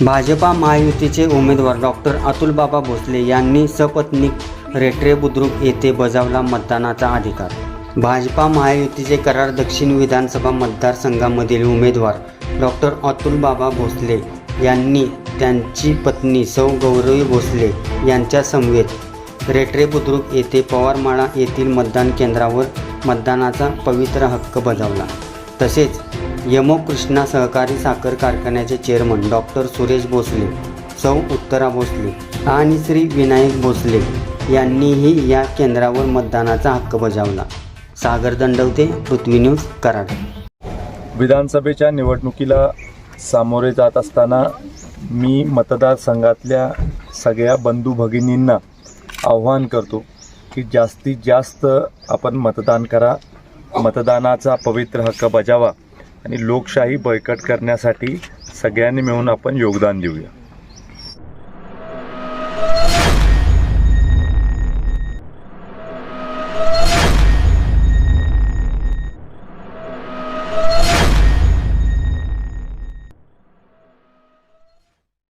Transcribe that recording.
भाजपा महायुतीचे उमेदवार डॉक्टर अतुलबाबा भोसले यांनी सपत्नीक रेट्रे बुद्रुक येथे बजावला मतदानाचा अधिकार. भाजपा महायुतीचे करार दक्षिण विधानसभा मतदारसंघामधील उमेदवार डॉक्टर अतुलबाबा भोसले यांनी त्यांची पत्नी सौ गौरवी भोसले यांच्या समवेत रेट्रे बुद्रुक येथे पवारमाळा येथील मतदान केंद्रावर मतदानाचा पवित्र हक्क बजावला. तसेच यमो कृष्णा सहकारी साखर कारखान्याचे चेअरमन डॉक्टर सुरेश भोसले सौ उत्तरा भोसले आणि श्री विनायक भोसले यांनीही या केंद्रावर मतदानाचा हक्क बजावला. सागर दंडवते पृथ्वी न्यूज कराड. विधानसभेच्या निवडणुकीला सामोरे जात असताना मी मतदारसंघातल्या सगळ्या बंधू भगिनींना आव्हान करतो की जास्तीत जास्त आपण मतदान करा मतदानाचा पवित्र हक्क बजावा. आणि लोकशाही बळकट करण्यासाठी सगळ्यांनी मिळून आपण योगदान देऊया.